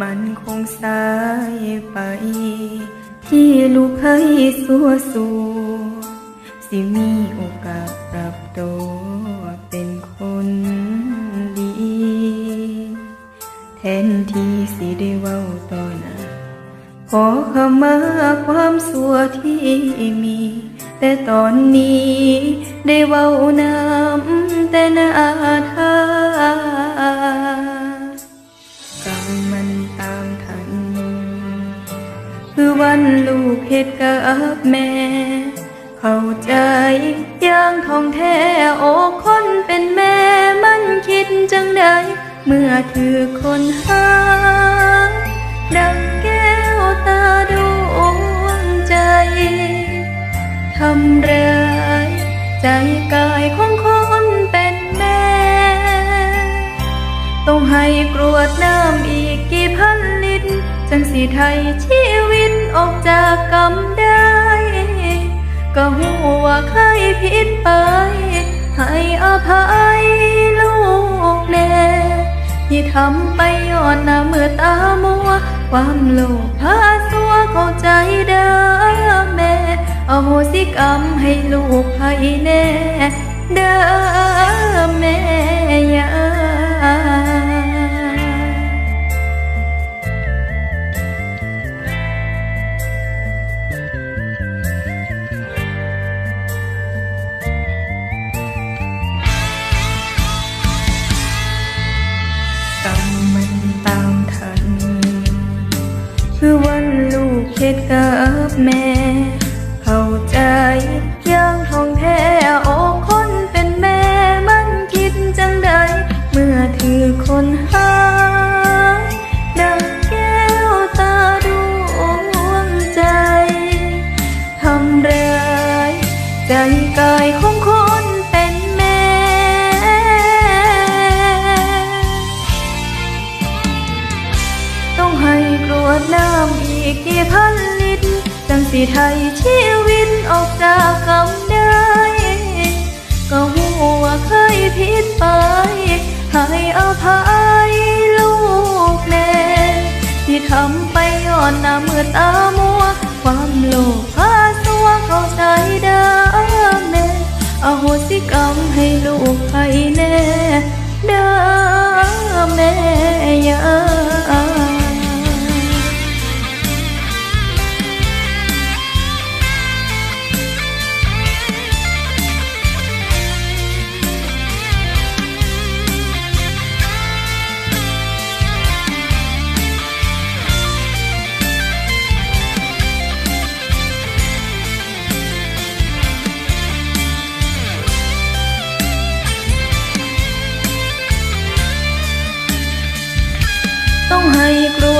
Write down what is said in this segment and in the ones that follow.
มันคงสายไป ที่ลูกให้สัวสูสิมีโอกาสปรับตัวเป็นคนดี แทนที่สิได้เว้าต่อหน้าขอขมาความสัวที่มี แต่ตอนนี้ได้เว้านำแต่หนาทา กับแม่ เข้าใจอย่างทองแท้โอ้คนเป็นแม่มันคิดจังใดเมื่อถือคนหาดังแก้วตาดวงใจทำร้ายใจกายของคนเป็นแม่ ต้องให้กรวดน้ำอีกกี่พันลิตรจังสีไทยชีวิตออกจากกรรมได้ ก็หัวาเคยผิดไป ให้อภัยลูกแน่ที่ทำไปย้อนหน้าเมื่อตามัว ความโลภพาสัวเข้าใจเด้อแม่ เอาโหสิกรรมให้ลูกให้แน่ เด้อ มันตามทัน คือวันลูกเค็ดกับแม่ เข้าใจ ไทยชีวิตออกจากกรรมได้ ก็หัวเคยผิดไป ให้อภัยลูกแน่ที่ทำไปย้อนหน้ามือตามัว ความโลภพาสัวเข้าใจเด้อแม่อโหสิกรรมให้ลูกให้แน่เด้อแม่ยา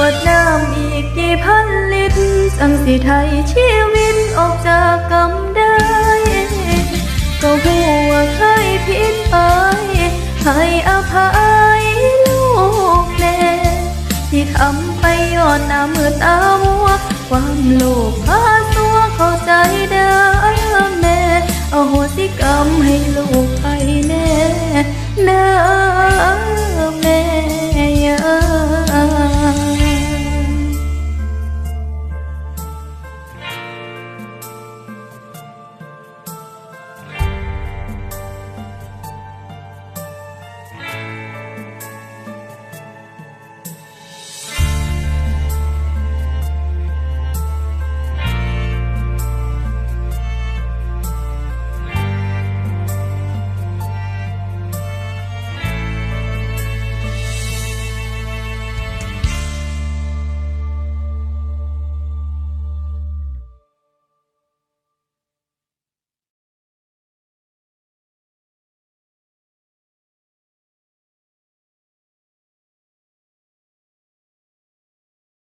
วดน้ำอีกกี่พันลิตรสังสิไทยชีวิตออกจากกำได้ก็หัวาเคยผิดไปให้อภัยลูกแน่ที่ทำไปย้อนหน้ามือตามัว ความโลภพาสัวเข้าใจ